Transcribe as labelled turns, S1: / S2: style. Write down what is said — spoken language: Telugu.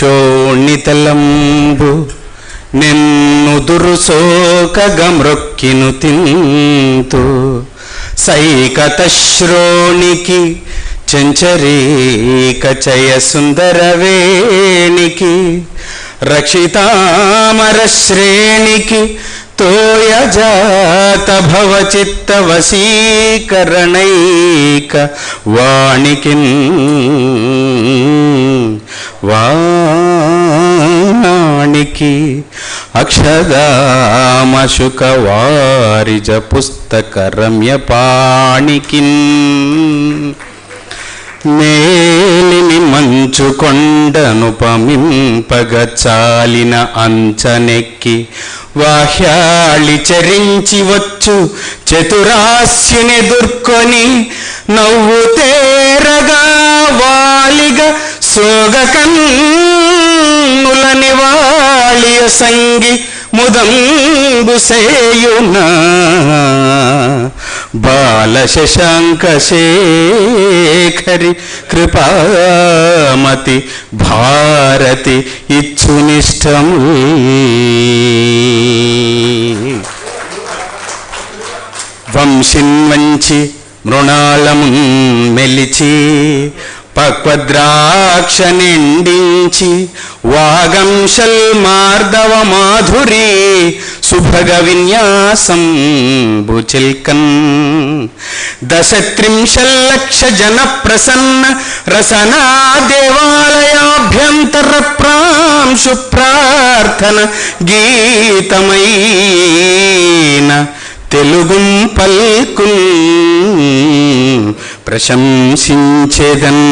S1: చోణితలంబు నిన్నుదురు సోకగమ్రొక్కిను తింతు సైకత శ్రోణికి చెంచరీక చయ సుందరవేణికి రక్షితామర శ్రేణికి తోయజాత భవచిత్త వశీకరణైక వాణికిన్ వాణికి అక్షదామశుక వారిజ పుస్తక రమ్య పాణికిన్. మేలిని మంచు కొండను చాలిన అంచనెక్కి వాహ్యాళి చరించి వచ్చు చతురాస్యుని దుర్కొని నవ్వు తేరగా వాలిగా సోగకన్నుల నివా సంగి ముదంబు సేయునా. బాల శశాంక శేఖరి కృపామతి భారతి ఇచ్చునిష్టము. వంశిన్వంచి మృణాళము మెలిచి పక్వద్రాక్ష నిండించి వాగంశల్ మార్దవ మాధురి సుభగ విన్యాసం భుచిల్కన్ దశత్రింశల్లక్ష జన ప్రసన్న రసనా దేవాలయాభ్యంతర ప్రాంశు ప్రార్థన గీతమైన తెలుగు పల్కున్ ప్రశంసించేదన్.